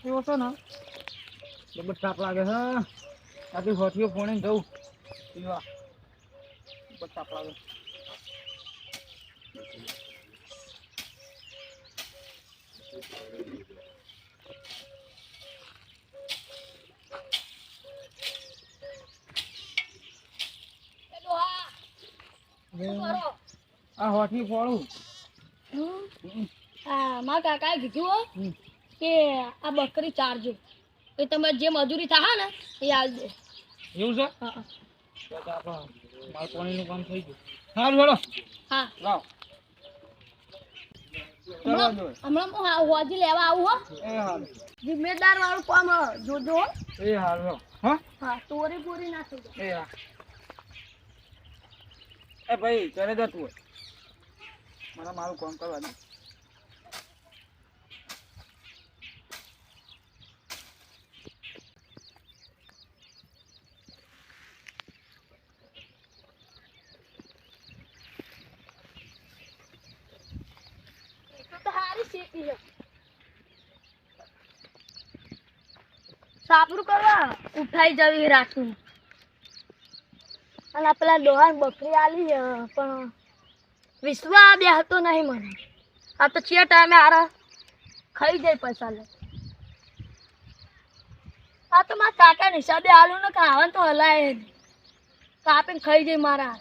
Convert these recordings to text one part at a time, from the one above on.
તાપ એવો છે ને બબર તાપ લાગે છે. આજે હોઠીઓ ફોને જવું. પીવા. બબર તાપ લાગે. આ હોઠી ફોડું. હા મારા કાકાએ કીધું હો. કે આ બકરી ચારજો. એ તમારે જે મજૂરી થાય ને એ આલજો એવું છે? હા માલ પાણીનું કામ થઈ ગયું. સારું હા. લાવ. હમણાં. હું હોજી લેવા આવું હો. જિમ્મેદાર વાળું કામ જોજો. એ હાલ હા? હા ચોરી પૂરી ના થઈ એ હા. એ ભાઈ કરે જા તું મારા મારું કામ કરવા દે તો તો હારી શેતી છે સાપરું કરવા? ઉઠાઈ જવી રાખું. અને આ પેલા ડોહાન બકરી આલી છે, પણ વિશ્વા બે હતો નહીં મને. આ તો ચિયા ટાઈમે આરા ખાઈ જાય પૈસા લે. આ તો મારા કાકા હિસાબે આલું ને ખાવાનું તો હલાય જ. કાપીને ખાઈ જાય મારા.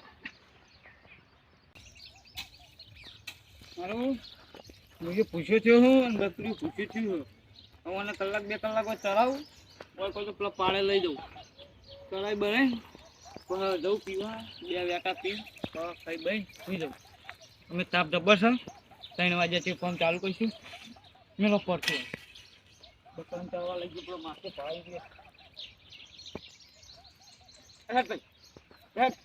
મારું મુજે પૂછ્યો છે હું બકરી પૂછ્યું છું હું. મને કલાક, બે કલાક હોય ચરાવું કોઈ કોઈ પેલા પાડે લઈ જાઉં ચરાઈ બને પછી જવું પીવા, બે વેટા પી તો ખાઈ બઈ સુઈ જાઉં. અમે તાપ જબ્બર છે. ત્રણ વાગ્યાથી ફોન ચાલુ કરીશું. મેલો પડતો દુકાન ચાલવા લઈ ગયો પેલો માથે પાડી ગયો. હેઠ ભાઈ હેઠ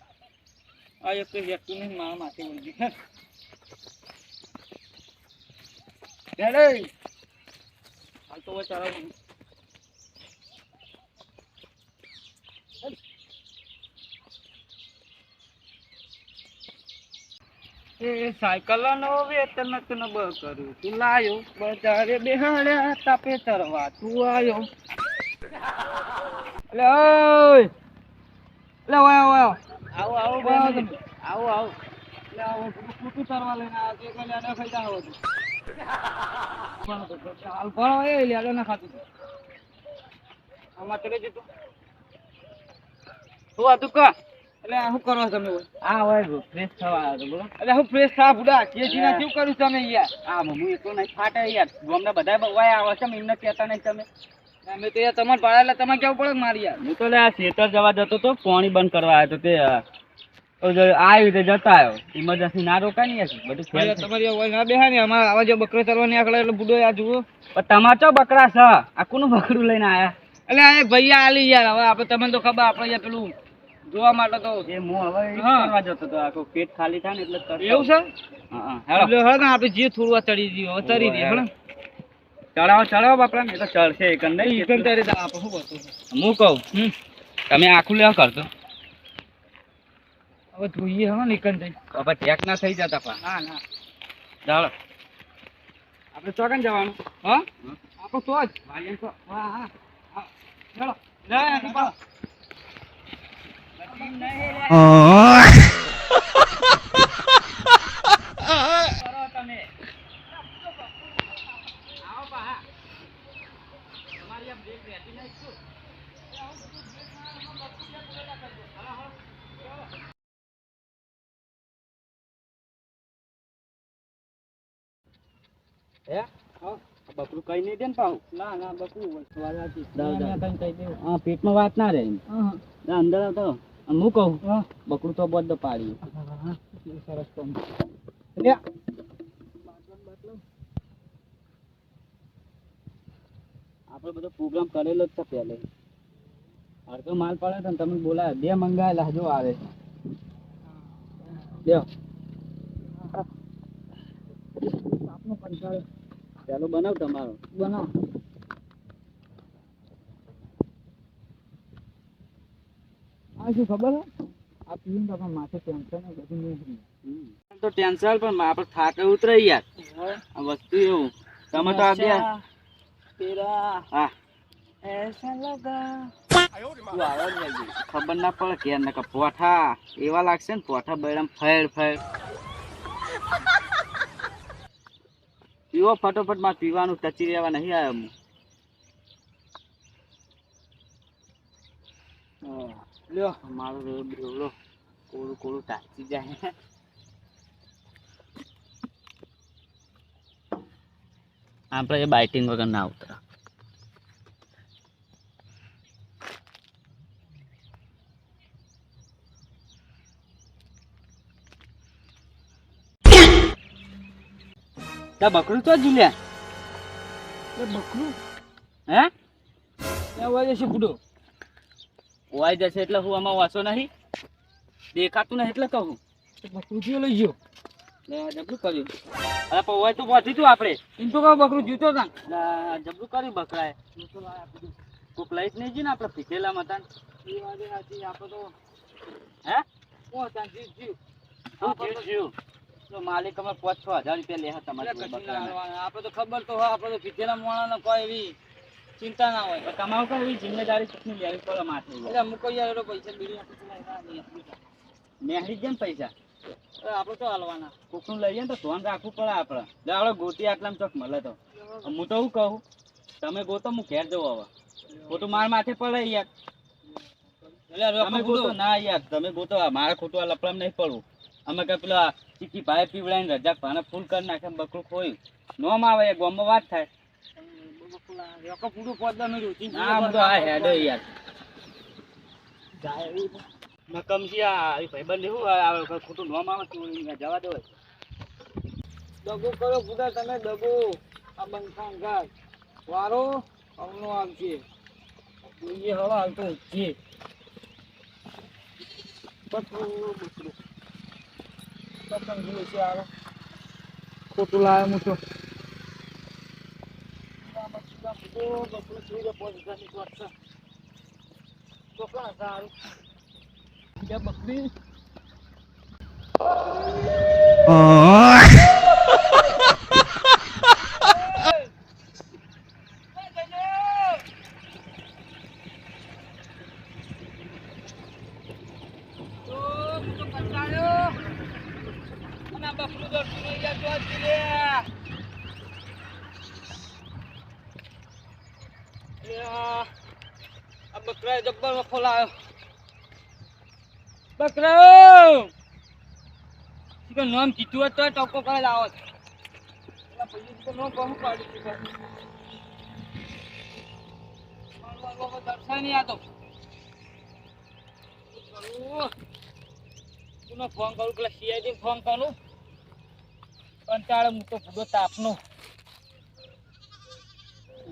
આ એક વ્યક્તિને મારા માથે વળી ગઈ head. Alto voy a echar એ સાયકલ નો વેતન ન બ કરું તું લાયો બજારે બેહાડ્યા તાપે ચરવા તું આવ્યો એટલે ઓય એટલે ઓય ઓય આવો આવો આવો આવો. એટલે આવો કુટું ચરવા લઈને આજે તો એટલે આવો હાલ ભણો એટલે તમે એટલે યાર આ હું એકલો નહીં ફાટે યાર ગમને બધા આવે છે એમને કહેતા નહીં તમે તો તમારે પાડે એટલે તમે કેવું પડે મારી યાર હું તો આ ખેતર જવા જતો તો, પાણી બંધ કરવા આવ્યો તો તે અ, તો જતા આવ્યો ઇમરજન્સી ના રોકાય ને બધું તમારી આ ના બેહા ને અમારા આવા જો બકરો ચરવા આકડે એટલે બુડો આ જુઓ. તમાર ચો બકરા છે? આખું બકરું લઈને આયા? એટલે આ ભૈયા આલી યાર હવે આપણે તમને તો ખબર આપણે યાર પેલું જોવા માટે તો એ હું હવે. કરવા જતો તો આખું પેટ ખાલી થાય ને એટલે કરતો. એવું છે? હા, હા. હેલો ને આપણે જે થોડું આ ચડી હવે ચડી ચડાવો ચડાવો બાપરા એ તો ચડશે એકંદર. આપણે શું કરતો હું કહું તમે આખું લેવા કરતો હવે જોઈએ હવે નીકળ જઈ તો ટેક ના થઈ જતા પા ના ના. ચાલો. આપણે ચોકન જવાનું. હા? આપણે તો જ. વાલિયન તો. હા હા. ચલો. લે એની પાસે. કરો તમે આવો પા તમારી આ બ્રેક રહેતી નહીં શું હે? હા. બકરું કઈ નહીં દે ને પાછું ના ના બકરું. હા પેટમાં વાત ના રહે અંદર આવતો હું કહું. બકરું તો બધો પાડી. સરસ. આપણે બધો પ્રોગ્રામ કરેલો જ છે પહેલે. અડધો માલ પડે તો તમે બોલાય. બે મંગાયેલા હજુ આવે. છે લ્યો. પેલો બનાવ તમારો બનાવ. આ શું ખબર આ પીને તો માથે ટેન્શન બધું નહીં તો ટેન્શન પણ આપણે થાકે ઉતરાઈ યાર. આ વસ્તુ એવું. તમે તો આ બે તેરા હા. ખબર ના પડે કે પોઠા એવા લાગશે ને પોઠા બૈરામ ફેર ફેડ. પીવો ફટોફટમાં પીવાનું ટચી રહેવા નહીં આવ્યો હું લ્યો. મારો રોડો કોળું કોળું ટાચી જાય. આપણે એ બાઇટિંગ વગર ના ઉતરા તા બકરું તો જીલ્યા એ બકરું? હે? ત્યાં વાય છે બુડો. વાય જશે એટલે હું આમાં વાંચો નહીં. દેખાતું નહીં એટલે કહું. બકરું થયો લઈ ગયો. જબરું કર્યું. અરે પવાય તો પહોંચી તું આપણે. એમ તો કહું બકરું જીતો તા. લે, જબરું કર્યું બકરાએ. કોક લઈ જ નહીં ને આપણે પીધેલા મતા એ વાજે સાચી આપણે તો હે? ઓ જીવ જીવ. થયું થયું તો માલિક અમે પાંચ છ હજાર રૂપિયા લેહા તમારે. આપણે તો ખબર તો હોય આપણે તો પીધેલા મોણાને કોઈ એવી ચિંતા ના હોય. તમારું કઈ એવી જિમ્મેદારી ચૂકની લેવી પડે માથે એટલે અમુક કોઈ યાર પૈસા બીડી. નેહરી જેમ પૈસા? આપડે આપણે તો હાલવાના. કોકનું લઈએ ને તો ધોન રાખવું પડે આપણે. આપડે આપણે ગોતી આટલામાં ચોક મળે તો. હું તો હું કહું તમે ગોતો હું ઘેર જવું હવે. ખોટું માર માથે પડે યાર. એટલે તમે ગોતો ના યાર. તમે ગોતો મારે ખોટું આ લફડામાં નહીં પડવું. અમે કઈ પેલા ચીકી ભાઈ પીવડાવીને રજા ભાને ફૂલ કરી નાખે બકરું ખોયું. નોમ આવે એ ગોમમાં વાત થાય. વારો અમનો આવશે. જોઈએ હવે હાલતો છે. બકરું બકરું. ખોટું લાવે હું તો. બકરું જોઈ લે પોચ હજારની વાત છે. તો ક્યાં સારું જે બકરી તો હું તો કંટાળ્યો. અને આ બકરું દોડતું નહીં જતું આજ લે. લે આ બકરા જબ્બર વખો બકરા કે નામ હોત તોય ટોકો કરે લાવો. પેલા ભાઈએ તો નામ બહુ પાડ્યું છે બાપુ. બાબા દર્શાય નહીં આ તો. ફોન કરું પેલા સીઆઈડી ફોન કરું કંટાળે હું તો ભૂગો તાપનો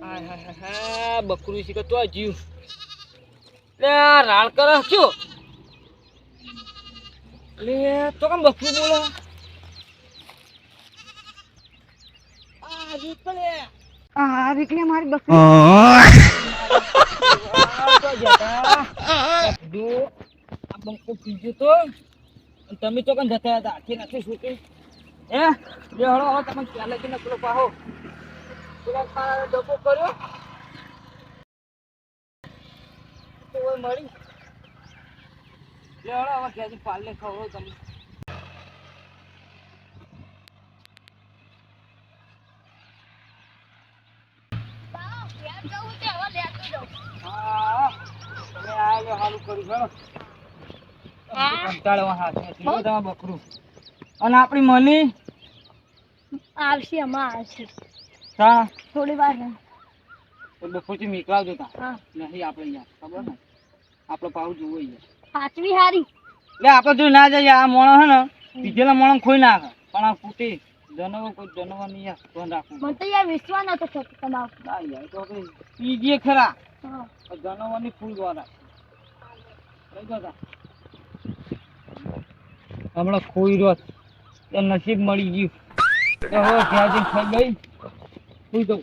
હાય હાય હાય હાય બકરું છે કે તો જીવ. લે આ રાળ કરે શું લે તો કેમ બકરું બોલે? આ રીકલે આ વીકલી મારી બકરી. આ તો જતા. જો આ બંકો પીજો તો. અને તમે તો કન જતા હતા? આખી નાખી છૂટી હે? બે હળો હવે તમે ચાલે કે પાહો. પેલા ડબ્બો કર્યો. તો મળી. લે હળો હવે ક્યાંથી પાલે ખવડો તમે અને આપણી મની આવશે હમણાં આવશે. હા. થોડી વાર બપોરથી નીકળાવજો તા હા. નહીં આપણે અહીંયા ખબર ને? આપણો પાવ જોવો અહીંયા. સાચવી હારી. એટલે આપણે જો ના જઈએ આ મોણો હે ને બીજેલા મોણો ખોઈ નાખે. પણ આ ફૂટી જનવો કોઈ જનવો નહીં યાર ધ્યાન રાખવું. મને તો યાર વિશ્વાસ નતો થતો તમારો. ના યાર તો આપણે પીજીએ ખરા. જનવાની ફૂલ દ્વારા લઈ જાઓ તા. હમણાં ખોઈ રહ્યો. નસીબ મળી ગયું. તો હવે ઘેર જઈને ખાઈ ગઈ સુઈ જાઉં